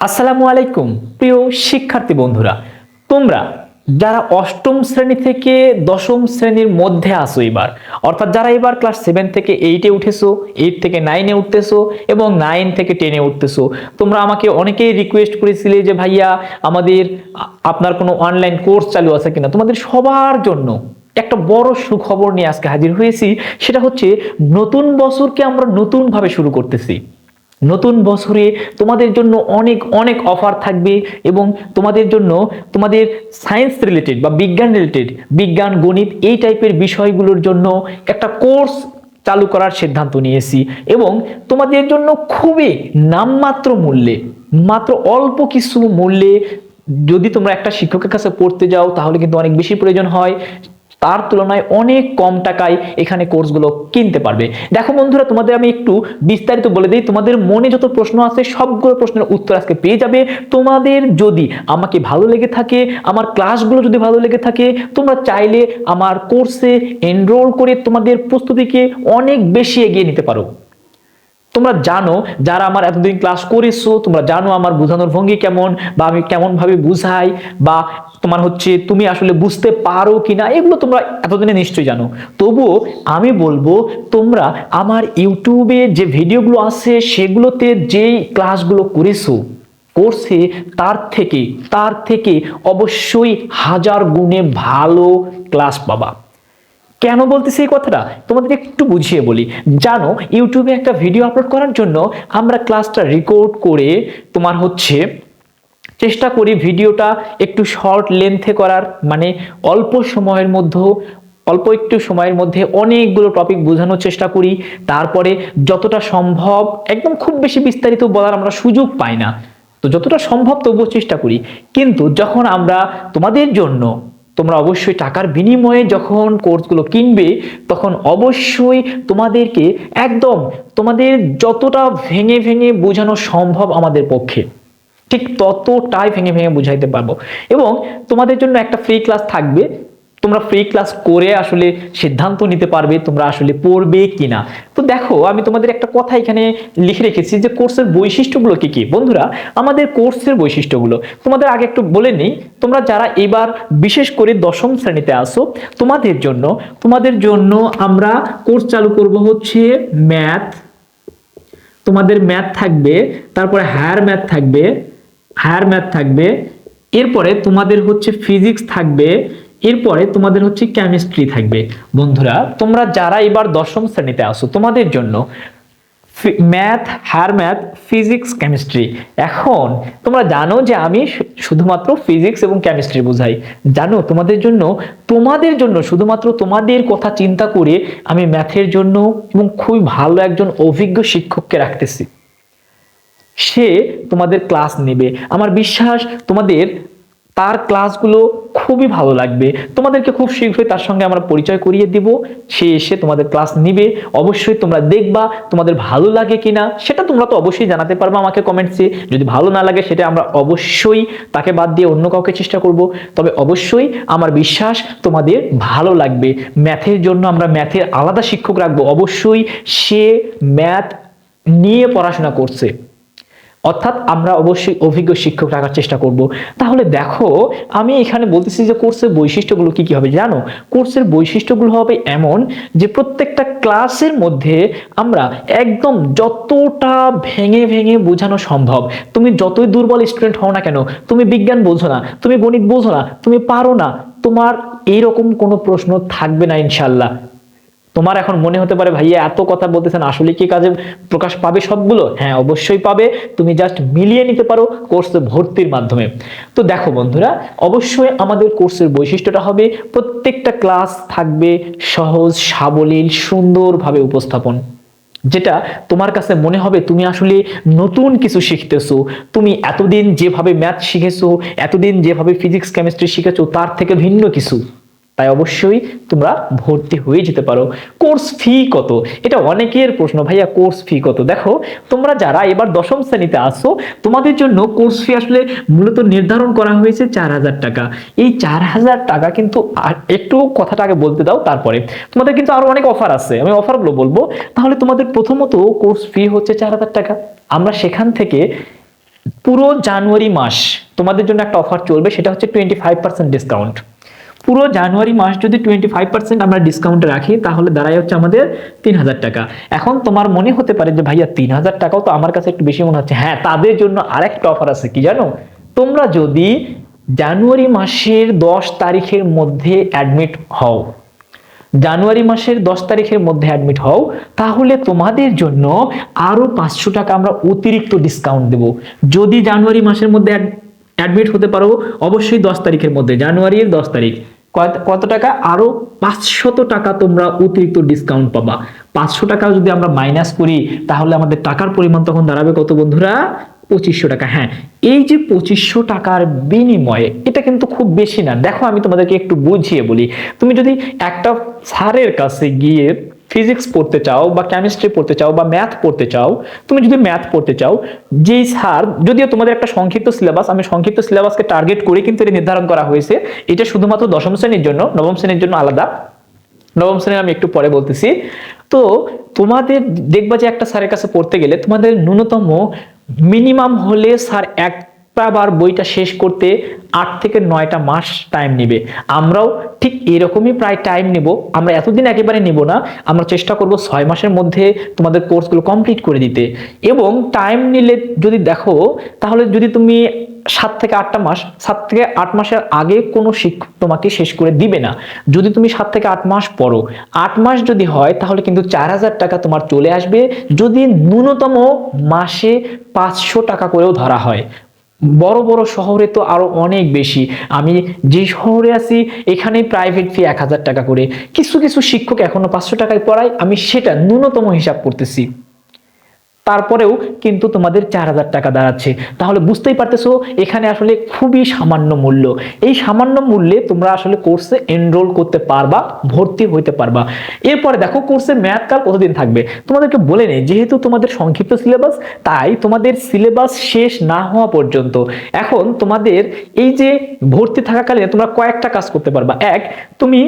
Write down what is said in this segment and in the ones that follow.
আসসালামু আলাইকুম, প্রিয় শিক্ষার্থী বন্ধুরা। তোমরা যারা অষ্টম শ্রেণি থেকে দশম শ্রেণির মধ্যে আসো এবার, অর্থাৎ যারা এবার ক্লাস সেভেন থেকে এইটে উঠেছো এইট থেকে নাইনে উঠতেছো এবং নাইন থেকে টেনে উঠতেছো, তোমরা আমাকে অনেকেই রিকোয়েস্ট করেছিলে যে, ভাইয়া, আমাদের আপনার কোনো অনলাইন কোর্স চালু আছে কিনা? তোমাদের সবার জন্য একটা বড় সুখবর নিয়ে আজকে হাজির হয়েছি, সেটা হচ্ছে নতুন বছরকে আমরা নতুনভাবে শুরু করতেছি। নতুন বছরে তোমাদের জন্য অনেক অনেক অফার থাকবে এবং তোমাদের জন্য তোমাদের সায়েন্স রিলেটেড বা বিজ্ঞান রিলেটেড বিজ্ঞান, গণিত এই টাইপের বিষয়গুলোর জন্য একটা কোর্স চালু করার সিদ্ধান্ত নিয়েছি এবং তোমাদের জন্য খুবই নামমাত্র মূল্যে, মাত্র অল্প কিছু মূল্যে যদি তোমরা একটা শিক্ষকের কাছে পড়তে যাও তাহলে কিন্তু অনেক বেশি প্রয়োজন হয়। তার তুলনায় অনেক কম টাকায় এখানে কোর্সগুলো কিনতে পারবে। দেখো বন্ধুরা, তোমাদের আমি একটু বিস্তারিত বলে দিই। তোমাদের মনে যত প্রশ্ন আছে, সবগুলো প্রশ্নের উত্তর আজকে পেয়ে যাবে। তোমাদের যদি আমাকে ভালো লেগে থাকে, আমার ক্লাসগুলো যদি ভালো লেগে থাকে, তোমরা চাইলে আমার কোর্সে এনরোল করে তোমাদের প্রস্তুতিকে অনেক বেশি এগিয়ে নিতে পারো। তোমরা জানো যারা আমার এতদিন ক্লাস করেছ, তোমরা জানো আমার বোঝানোর ভঙ্গি কেমন বা আমি কেমন ভাবে বুঝাই বা তোমার হচ্ছে তুমি আসলে বুঝতে পারো কিনা, এগুলো তোমরা এতদিনে নিশ্চয়ই জানো। তবুও আমি বলব, তোমরা আমার ইউটিউবে যে ভিডিওগুলো আছে, সেগুলোতে যেই ক্লাসগুলো করেছ করছে তার থেকে তার থেকে অবশ্যই হাজার গুণে ভালো ক্লাস পাবা। কেন বলতেছি এই কথাটা? তোমাদের একটু বুঝিয়ে বলি। জানো, ইউটিউবে একটা ভিডিও আপলোড করার জন্য আমরা ক্লাসটা রেকর্ড করে তোমার হচ্ছে চেষ্টা করি ভিডিওটা একটু শর্ট লেন্থে করার মানে অল্প সময়ের মধ্যে অল্প একটু সময়ের মধ্যে অনেকগুলো টপিক বোঝানোর চেষ্টা করি। তারপরে যতটা সম্ভব, একদম খুব বেশি বিস্তারিত বলার আমরা সুযোগ পাই না। তো যতটা সম্ভব তবুও চেষ্টা করি। কিন্তু যখন আমরা তোমাদের জন্য তোমরা অবশ্যই টাকার বিনিময়ে যখন কোর্সগুলো কিনবে, তখন অবশ্যই তোমাদেরকে একদম তোমাদের যতটা ভেঙে ভেঙে বোঝানো সম্ভব আমাদের পক্ষে। ঠিক ততটাই ভেঙে ভেঙে বুঝাইতে পারব। এবং তোমাদের জন্য একটা ফ্রি ক্লাস থাকবে। তোমরা ফ্রি ক্লাস করে আসলে সিদ্ধান্ত নিতে পারবে তোমরা আসলে পড়বে কিনা। তো দেখো, আমি তোমাদের একটা কথা এখানে লিখে রেখেছি যে কোর্সের বৈশিষ্ট্যগুলো কি কি? বন্ধুরা, আমাদের কোর্সের বৈশিষ্ট্যগুলো, তোমাদের আগে একটু বলে নেই, তোমরা যারা এবার বিশেষ করে দশম শ্রেণীতে আসো তোমাদের জন্য তোমাদের জন্য আমরা কোর্স চালু করব হচ্ছে ম্যাথ তোমাদের ম্যাথ থাকবে, তারপরে হায়ার ম্যাথ থাকবে হায়ার ম্যাথ থাকবে, এরপরে তোমাদের হচ্ছে ফিজিক্স থাকবে এরপরে তোমাদের হচ্ছে কেমিস্ট্রি থাকবে। বন্ধুরা, তোমরা যারা এবার দশম শ্রেণীতে আসো তোমাদের জন্য math higher math physics chemistry এখন তোমরা জানো যে আমি শুধুমাত্র ফিজিক্স এবং কেমিস্ট্রি বোঝাই। জানো, তোমাদের জন্য তোমাদের জন্য শুধুমাত্র তোমাদের কথা চিন্তা করে আমি ম্যাথের জন্য এবং খুবই ভালো একজন অভিজ্ঞ শিক্ষককে রাখতেছি। সে তোমাদের ক্লাস নেবে। আমার বিশ্বাস তোমাদের তার ক্লাসগুলো খুবই ভালো লাগবে। তোমাদেরকে খুব শীঘ্রই তার সঙ্গে আমরা পরিচয় করিয়ে দিব। সে এসে তোমাদের ক্লাস নিবে। অবশ্যই তোমরা দেখবা তোমাদের ভালো লাগে কিনা। সেটা তোমরা তো অবশ্যই জানাতে পারবা আমাকে কমেন্টসে যদি ভালো না লাগে সেটা আমরা অবশ্যই তাকে বাদ দিয়ে অন্য কাউকে চেষ্টা করব। তবে অবশ্যই আমার বিশ্বাস তোমাদের ভালো লাগবে। ম্যাথের জন্য আমরা ম্যাথের আলাদা শিক্ষক রাখব। অবশ্যই সে ম্যাথ নিয়ে পড়াশোনা করছে। অর্থাৎ আমরা অবশ্যই অভিজ্ঞ শিক্ষক রাখার চেষ্টা করব। তাহলে দেখো, আমি এখানে বলতেছি যে কোর্সের বৈশিষ্ট্যগুলো কি কি হবে, জানো? কোর্সের বৈশিষ্ট্যগুলো হবে এমন যে প্রত্যেকটা ক্লাসের মধ্যে আমরা একদম যতটা ভেঙে ভেঙে বোঝানো সম্ভব। তুমি যতই দুর্বল স্টুডেন্ট হও না কেন, তুমি বিজ্ঞান বোঝো না, তুমি গণিত বোঝো না, তুমি পারো না, তোমার এইরকম কোনো প্রশ্ন থাকবে না ইনশাল্লাহ তোমার এখন মনে হতে পারে, ভাইয়া, এত কথা বলতেছেন, আসলে কি কাজে প্রকাশ পাবে সবগুলো? হ্যাঁ অবশ্যই পাবে। তুমি জাস্ট মিলিয়ে নিতে পারো কোর্সে ভর্তির মাধ্যমে। তো দেখো বন্ধুরা, অবশ্যই আমাদের কোর্সের বৈশিষ্ট্যটা হবে, প্রত্যেকটা ক্লাস থাকবে সহজ, সাবলীল, সুন্দরভাবে উপস্থাপন। যেটা তোমার কাছে মনে হবে, তুমি আসলে নতুন কিছু শিখতেছো। তুমি এতদিন যেভাবে ম্যাথ শিখেছো, এতদিন যেভাবে ফিজিক্স কেমিস্ট্রি শিখেছো, তার থেকে ভিন্ন কিছু। তাই অবশ্যই তোমরা ভর্তি হয়ে যেতে পারো। কোর্স ফি কত? এটা অনেকের প্রশ্ন, ভাইয়া, কোর্স ফি কত? দেখো, তোমরা যারা এবার দশম শ্রেণীতে আসো তোমাদের জন্য কোর্স ফি আসলে মূলত নির্ধারণ করা হয়েছে চার হাজার টাকা। এই চার হাজার টাকা কিন্তু একটু কথাটা আগে বলতে দাও, তারপরে। তোমাদের কিন্তু আরও অনেক অফার আছে, আমি অফারগুলো বলব। তাহলে তোমাদের প্রথমত কোর্স ফি হচ্ছে চার হাজার টাকা। আমরা সেখান থেকে পুরো জানুয়ারি মাস তোমাদের জন্য একটা অফার চলবে, সেটা হচ্ছে টোয়েন্টি ফাইভ পার্সেন্ট ডিসকাউন্ট পুরো জানুয়ারি মাস যদি টোয়েন্টি ফাইভ পার্সেন্ট আমরা ডিসকাউন্টে রাখি, তাহলে দাঁড়ায় হচ্ছে আমাদের তিন হাজার টাকা। এখন তোমার মনে হতে পারে যে, ভাইয়া, তিন হাজার টাকাও তো আমার কাছে একটু বেশি মনে হচ্ছে। হ্যাঁ তাদের জন্য আরেকটা অফার আছে কি জানো? তোমরা যদি জানুয়ারি মাসের দশ তারিখের মধ্যে অ্যাডমিট হও, জানুয়ারি মাসের দশ তারিখের মধ্যে অ্যাডমিট হও, তাহলে তোমাদের জন্য আরও পাঁচশো টাকা আমরা অতিরিক্ত ডিসকাউন্ট দেব। যদি জানুয়ারি মাসের মধ্যে অ্যাডমিট হতে পারো, অবশ্যই দশ তারিখের মধ্যে, জানুয়ারির দশ তারিখ। কত- টাকা? আরও পাঁচশত টাকা তোমরা অতিরিক্ত ডিসকাউন্ট পাবা। পাঁচশো টাকা যদি আমরা মাইনাস করি, তাহলে আমাদের টাকার পরিমাণ তখন দাঁড়াবে কত বন্ধুরা? পঁচিশশো টাকা। হ্যাঁ এই যে পঁচিশশো টাকার বিনিময়ে, এটা কিন্তু খুব বেশি না। দেখো আমি তোমাদেরকে একটু বুঝিয়ে বলি। তুমি যদি একটা স্যারের কাছে গিয়ে ফিজিক্স পড়তে চাও বা কেমিস্ট্রি পড়তে চাও বা ম্যাথ পড়তে চাও, তুমি যদি ম্যাথ পড়তে চাও, যেই স্যার যদিও তোমাদের একটা সংক্ষিপ্ত সিলেবাস আমি সংক্ষিপ্ত সিলেবাসকে টার্গেট করে কিন্তু এটা নির্ধারণ করা হয়েছে। এটা শুধুমাত্র দশম শ্রেণির জন্য, নবম শ্রেণির জন্য আলাদা। নবম শ্রেণির আমি একটু পরে বলতেছি। তো তোমাদের দেখবা যে একটা স্যারের কাছে পড়তে গেলে তোমাদের ন্যূনতম মিনিমাম হলে স্যার একটা বার বইটা শেষ করতে আট থেকে নয়টা মাস টাইম নেবে। আমরাও ঠিক এরকমই প্রায় টাইম নেব। আমরা এতদিন একেবারে নেব না। আমরা চেষ্টা করব ছয় মাসের মধ্যে তোমাদের কোর্সগুলো কমপ্লিট করে দিতে। এবং টাইম নিলে যদি দেখো, তাহলে যদি তুমি সাত থেকে আটটা মাস, সাত থেকে আট মাসের আগে কোনো শিক্ষক তোমাকে শেষ করে দিবে না। যদি তুমি সাত থেকে আট মাস পড়ো, আট মাস যদি হয়, তাহলে কিন্তু চার হাজার টাকা তোমার চলে আসবে। যদি ন্যূনতম মাসে পাঁচশো টাকা করেও ধরা হয়। বড় বড় শহরে তো আরও অনেক বেশি। আমি যে শহরে আছি এখানে প্রাইভেট ফি এক হাজার টাকা করে। কিছু কিছু শিক্ষক এখনও পাঁচশো টাকায় পড়ায়, আমি সেটা ন্যূনতম হিসাব করতেছি। তারপরেও কিন্তু তোমাদের চার হাজার টাকা দাঁড়াচ্ছে। তাহলে বুঝতেই পারতেছো, এখানে আসলে খুবই সামান্য মূল্য। এই সামান্য মূল্যে তোমরা আসলে কোর্সে এনরোল করতে পারবা, ভর্তি হইতে পারবা। এরপরে দেখো কোর্সে ম্যাথ কাল কতদিন থাকবে? তোমাদেরকে বলে নেই, যেহেতু তোমাদের সংক্ষিপ্ত সিলেবাস তাই তোমাদের সিলেবাস শেষ না হওয়া পর্যন্ত এখন তোমাদের এই যে ভর্তি থাকাকালীন তোমরা কয়েকটা কাজ করতে পারবা। এক, তুমি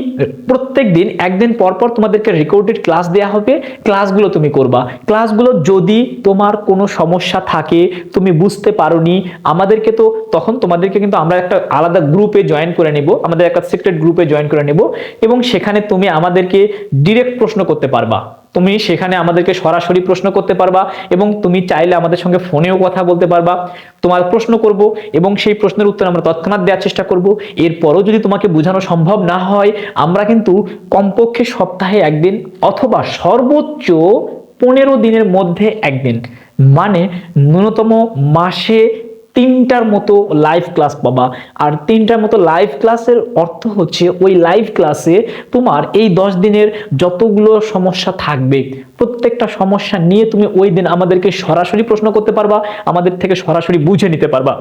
প্রত্যেক দিন একদিন পর পর তোমাদেরকে রেকর্ডেড ক্লাস দেওয়া হবে। ক্লাসগুলো তুমি করবা। ক্লাসগুলো যদি তোমার কোনো সমস্যা থাকে, তুমি বুঝতে পারোনি, আমাদেরকে তো তখন তোমাদেরকে কিন্তু আমরা একটা আলাদা গ্রুপে জয়েন করে নেব, আমাদের একটা সিক্রেট গ্রুপে জয়েন করে নেব এবং সেখানে তুমি আমাদেরকে ডিরেক্ট প্রশ্ন করতে পারবা। তুমি সেখানে আমাদেরকে সরাসরি প্রশ্ন করতে পারবা এবং তুমি চাইলে আমাদের সঙ্গে ফোনেও কথা বলতে পারবা। তোমার প্রশ্ন করব এবং সেই প্রশ্নের উত্তর আমরা তৎক্ষণাৎ দেওয়ার চেষ্টা করব। এরপরও যদি তোমাকে বোঝানো সম্ভব না হয়, আমরা কিন্তু কমপক্ষে সপ্তাহে একদিন অথবা সর্বোচ্চ পনেরো দিনের মধ্যে একদিন। মানে ন্যূনতম মাসে তিনটার মতো লাইভ ক্লাস পাবা। আর তিনটার মতো লাইভ ক্লাসের অর্থ হচ্ছে ওই লাইভ ক্লাসে তোমার এই দশ দিনের যতগুলো সমস্যা থাকবে, প্রত্যেকটা সমস্যা নিয়ে তুমি ওই দিন আমাদেরকে সরাসরি প্রশ্ন করতে পারবা, আমাদের থেকে সরাসরি বুঝে নিতে পারবা।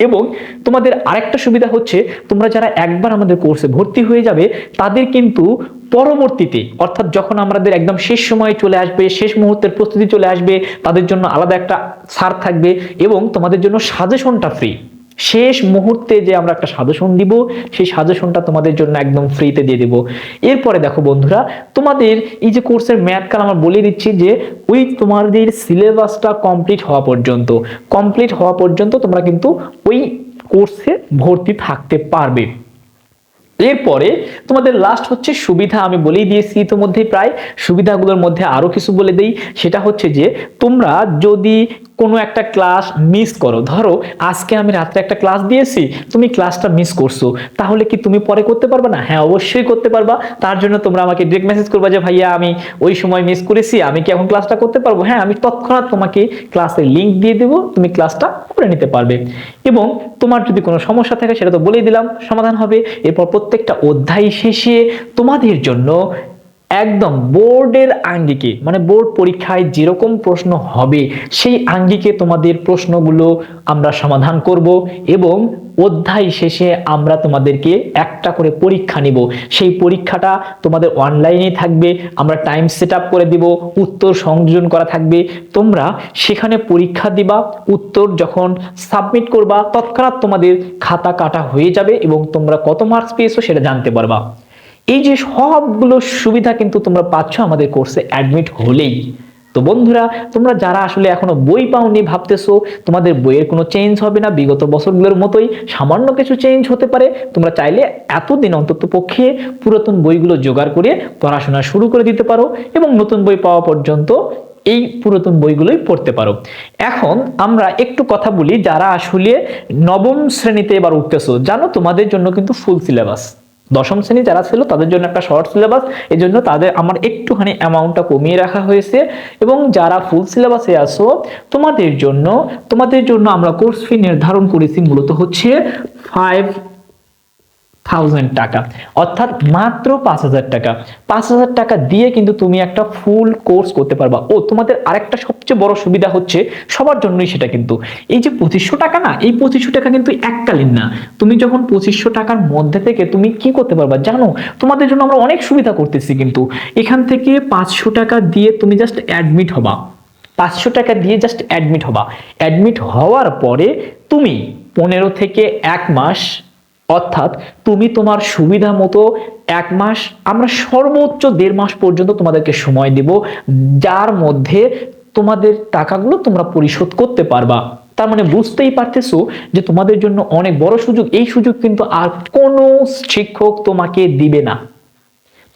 এবং তোমাদের আরেকটা সুবিধা হচ্ছে, তোমরা যারা একবার আমাদের কোর্সে ভর্তি হয়ে যাবে, তাদের কিন্তু পরবর্তীতে, অর্থাৎ যখন আমাদের একদম শেষ সময় চলে আসবে, শেষ মুহূর্তের প্রস্তুতি চলে আসবে, তাদের জন্য আলাদা একটা সার থাকবে এবং তোমাদের জন্য সাজেশনটা ফ্রি শেষ মুহূর্তে যে আমরা একটা সাজেশন দিব, সেই সাজেশনটা তোমাদের জন্য একদম ফ্রিতে দিয়ে দেব। এরপরে দেখো বন্ধুরা, তোমাদের এই যে কোর্সের ম্যাথ কাল আমরা বলে দিচ্ছি যে ওই তোমাদের সিলেবাসটা কমপ্লিট হওয়া পর্যন্ত কমপ্লিট হওয়া পর্যন্ত তোমরা কিন্তু ওই কোর্সে ভর্তি থাকতে পারবে। এরপরে তোমাদের লাস্ট হচ্ছে সুবিধা, আমি বলেই দিয়েছি ইতিমধ্যে প্রায়, সুবিধাগুলোর মধ্যে আরও কিছু বলে দেই। সেটা হচ্ছে যে, তোমরা যদি কোনো একটা ক্লাস মিস করো। ধরো, আজকে আমি রাত্রে একটা ক্লাস দিয়েছি, তুমি ক্লাসটা মিস করছ। তাহলে কি তুমি পরে করতে পারবে না? হ্যাঁ অবশ্যই করতে পারবা। তার জন্য তোমরা আমাকে ডিরেক্ট মেসেজ করবা যে, ভাইয়া, আমি ওই সময় মিস করেছি, আমি কি এখন ক্লাসটা করতে পারব? হ্যাঁ আমি তৎক্ষণাৎ তোমাকে ক্লাসের লিংক দিয়ে দেবো, তুমি ক্লাসটা করে নিতে পারবে। এবং তোমার যদি কোনো সমস্যা থাকে, সেটা তো বলেই দিলাম, সমাধান হবে। এরপর প্রত্যেকটা অধ্যায় শেষে তোমাদের জন্য একদম বোর্ডের আঙ্গিকে মানে বোর্ড পরীক্ষায় যেরকম প্রশ্ন হবে, সেই আঙ্গিকে তোমাদের প্রশ্নগুলো আমরা সমাধান করব এবং অধ্যায় শেষে আমরা তোমাদেরকে একটা করে পরীক্ষা নিব। সেই পরীক্ষাটা তোমাদের অনলাইনে থাকবে, আমরা টাইম সেট করে দিব, উত্তর সংযোজন করা থাকবে। তোমরা সেখানে পরীক্ষা দিবা, উত্তর যখন সাবমিট করবা, তৎক্ষণাৎ তোমাদের খাতা কাটা হয়ে যাবে এবং তোমরা কত মার্কস পেয়েছ সেটা জানতে পারবা। এই যে সবগুলো সুবিধা কিন্তু তোমরা পাচ্ছ আমাদের কোর্সে অ্যাডমিট হলেই। তো বন্ধুরা, তোমরা যারা আসলে এখনও বই পাওনি ভাবতেছো, তোমাদের বইয়ের কোনো চেঞ্জ হবে না, বিগত বছরগুলোর মতোই সামান্য কিছু চেঞ্জ হতে পারে, তোমরা চাইলে এতদিন অন্তত পক্ষে পুরাতন বইগুলো জোগাড় করে পড়াশোনা শুরু করে দিতে পারো এবং নতুন বই পাওয়া পর্যন্ত এই পুরাতন বইগুলোই পড়তে পারো। এখন আমরা একটু কথা বলি যারা আসলে নবম শ্রেণীতে এবার উঠতেছো, জানো তোমাদের জন্য কিন্তু ফুল সিলেবাস দশম শ্রেণি যারা ছিল, তাদের জন্য একটা শর্ট সিলেবাস এই জন্য তাদের আমার একটুখানি অ্যামাউন্টটা কমিয়ে রাখা হয়েছে। এবং যারা ফুল সিলেবাসে আসো তোমাদের জন্য তোমাদের জন্য আমরা কোর্স ফি নির্ধারণ করেছি মূলত হচ্ছে ফাইভ থাউজেন্ড টাকা। অর্থাৎ মাত্র পাঁচ হাজার টাকা। পাঁচ হাজার টাকা দিয়ে কিন্তু তুমি একটা ফুল কোর্স করতে পারবা। ও, তোমাদের আরেকটা সবচেয়ে বড় সুবিধা হচ্ছে সবার জন্যই সেটা কিন্তু। এই যে পঁচিশশো টাকা না, এই পঁচিশশো টাকা কিন্তু এককালীন না। তুমি যখন পঁচিশশো টাকার মধ্যে থেকে তুমি কি করতে পারবা জানো? তোমাদের জন্য আমরা অনেক সুবিধা করতেছি কিন্তু। এখান থেকে পাঁচশো টাকা দিয়ে তুমি জাস্ট অ্যাডমিট হবা। পাঁচশো টাকা দিয়ে জাস্ট অ্যাডমিট হবা। অ্যাডমিট হওয়ার পরে তুমি পনেরো থেকে এক মাস অর্থাৎ তুমি তোমার সুবিধা মতো এক মাস, আমরা সর্বোচ্চ দেড় মাস পর্যন্ত তোমাদেরকে সময় দেব, যার মধ্যে তোমাদের টাকাগুলো তোমরা পরিশোধ করতে পারবা। তার মানে বুঝতেই পারতেছো যে তোমাদের জন্য অনেক বড় সুযোগ, এই সুযোগ কিন্তু আর কোনো শিক্ষক তোমাকে দিবে না।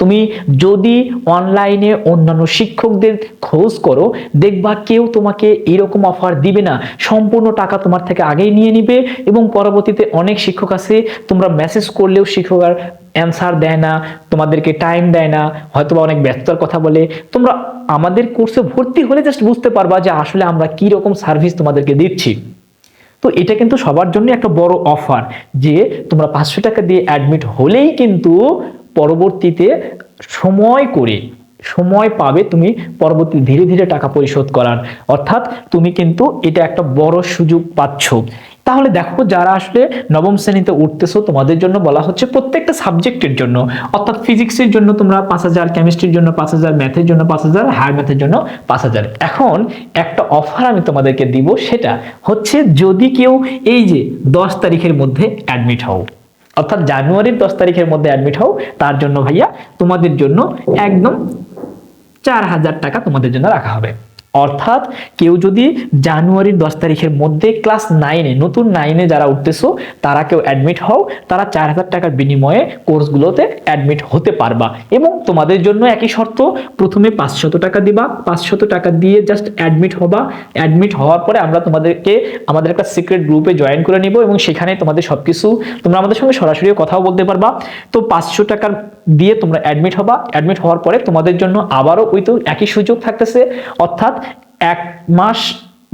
তুমি যদি অনলাইনে অন্যান্য শিক্ষকদের খোঁজ করো, দেখবা কেউ তোমাকে এরকম অফার দিবে না। সম্পূর্ণ টাকা তোমার থেকে আগেই নিয়ে নিবে এবং পরবর্তীতে অনেক শিক্ষক আছে, তোমরা মেসেজ করলেও শিক্ষক আর অ্যান্সার দেয় না, তোমাদেরকে টাইম দেয় না হয়তো অনেক ব্যস্ততার কথা বলে। তোমরা আমাদের কোর্সে ভর্তি হলে জাস্ট বুঝতে পারবা যে আসলে আমরা কি রকম সার্ভিস তোমাদেরকে দিচ্ছি। তো এটা কিন্তু সবার জন্য একটা বড় অফার যে তোমরা পাঁচশো টাকা দিয়ে অ্যাডমিট হলেই কিন্তু পরবর্তীতে সময় করে, সময় পাবে তুমি পরবর্তী ধীরে ধীরে টাকা পরিশোধ করার। অর্থাৎ তুমি কিন্তু এটা একটা বড় সুযোগ পাচ্ছ। তাহলে দেখো যারা আসলে নবম শ্রেণীতে উঠতেছো, তোমাদের জন্য বলা হচ্ছে প্রত্যেকটা সাবজেক্টের জন্য। অর্থাৎ ফিজিক্সের জন্য তোমরা পাঁচ হাজার, কেমিস্ট্রির জন্য পাঁচ হাজার, ম্যাথের জন্য পাঁচ হাজার, হায়ার ম্যাথের জন্য পাঁচ হাজার। এখন একটা অফার আমি তোমাদেরকে দিব, সেটা হচ্ছে যদি কেউ এই যে দশ তারিখের মধ্যে অ্যাডমিট হও। অর্থাৎ জানুয়ারির দশ তারিখের মধ্যে অ্যাডমিট হও, তার জন্য ভাইয়া তোমাদের জন্য একদম চার হাজার টাকা তোমাদের জন্য রাখা হবে। অর্থাৎ কেউ যদি জানুয়ারির দশ তারিখের মধ্যে ক্লাস নাইনে নতুন নাইনে যারা উঠতেছো, তারা কেউ অ্যাডমিট হও, তারা চার হাজার টাকার বিনিময়ে কোর্সগুলোতে অ্যাডমিট হতে পারবা। এবং তোমাদের জন্য একই শর্ত, প্রথমে পাঁচশত টাকা দিবা, পাঁচশত টাকা দিয়ে জাস্ট অ্যাডমিট হবা। অ্যাডমিট হওয়ার পরে আমরা তোমাদেরকে, আমাদের একটা সিক্রেট গ্রুপে জয়েন করে নিব এবং সেখানে তোমাদের সবকিছু, তোমরা আমাদের সঙ্গে সরাসরি কথাও বলতে পারবা। তো পাঁচশো টাকার দিয়ে তোমরা অ্যাডমিট হবা। অ্যাডমিট হওয়ার পরে তোমাদের জন্য আবারও ওই তো একই সুযোগ থাকতেছে। অর্থাৎ এক মাস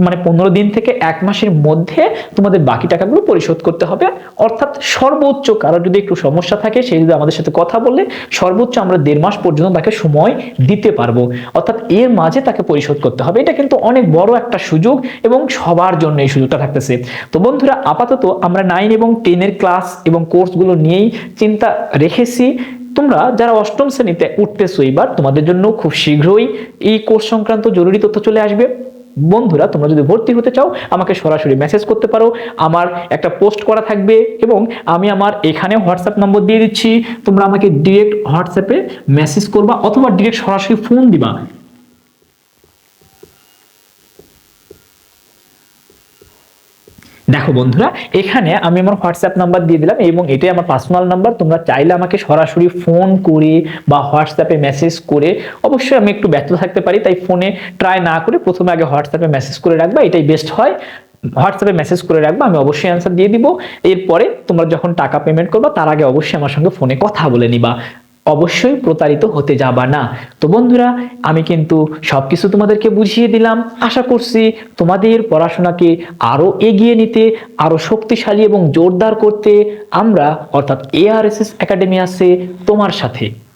মানে পনেরো দিন থেকে এক মাসের মধ্যে তোমাদের বাকি টাকাগুলো পরিশোধ করতে হবে। অর্থাৎ সর্বোচ্চ কারও যদি একটু সমস্যা থাকে সেই যদি আমাদের সাথে কথা বলে, সর্বোচ্চ আমরা দেড় মাস পর্যন্ত তাকে সময় দিতে পারব। অর্থাৎ এর মাঝে তাকে পরিশোধ করতে হবে। এটা কিন্তু অনেক বড় একটা সুযোগ এবং সবার জন্য এই সুযোগটা থাকতেছে। তো বন্ধুরা, আপাতত আমরা নাইন এবং টেনের ক্লাস এবং কোর্সগুলো নিয়েই চিন্তা রেখেছি। তোমরা যারা অষ্টম শ্রেণীতে উঠতেছো এইবার, তোমাদের জন্য খুব শীঘ্রই এই কোর্স সংক্রান্ত জরুরি তথ্য চলে আসবে। বন্ধুরা, তোমরা যদি ভর্তি হতে চাও, আমাকে সরাসরি মেসেজ করতে পারো। আমার একটা পোস্ট করা থাকবে এবং আমি আমার এখানে হোয়াটসঅ্যাপ নম্বর দিয়ে দিচ্ছি। তোমরা আমাকে ডিরেক্ট হোয়াটসঅ্যাপে মেসেজ করবা অথবা ডিরেক্ট সরাসরি ফোন দিবা। দেখো বন্ধুরা, এখানে আমি আমার হোয়াটসঅ্যাপ নাম্বার দিয়ে দিলাম এবং এটাই আমার পার্সোনাল নাম্বার তোমরা চাইলে আমাকে সরাসরি ফোন করে বা হোয়াটসঅ্যাপে মেসেজ করে অবশ্যই আমি একটু ব্যস্ত থাকতে পারি, তাই ফোনে ট্রাই না করে প্রথমে আগে হোয়াটসঅ্যাপে মেসেজ করে রাখবা, এটাই বেস্ট হয়। হোয়াটসঅ্যাপে মেসেজ করে রাখবা, আমি অবশ্যই অ্যান্সার দিয়ে দিব। এরপরে তোমরা যখন টাকা পেমেন্ট করবা, তার আগে অবশ্যই আমার সঙ্গে ফোনে কথা বলে নিবা। অবশ্যই প্রতারিত হতে যাবা না। তো বন্ধুরা, আমি কিন্তু সবকিছু তোমাদেরকে বুঝিয়ে দিলাম। আশা করছি তোমাদের পড়াশোনাকে আরও এগিয়ে নিতে, আরও শক্তিশালী এবং জোরদার করতে আমরা, অর্থাৎ এআরএসএস একাডেমি আছে তোমার সাথে।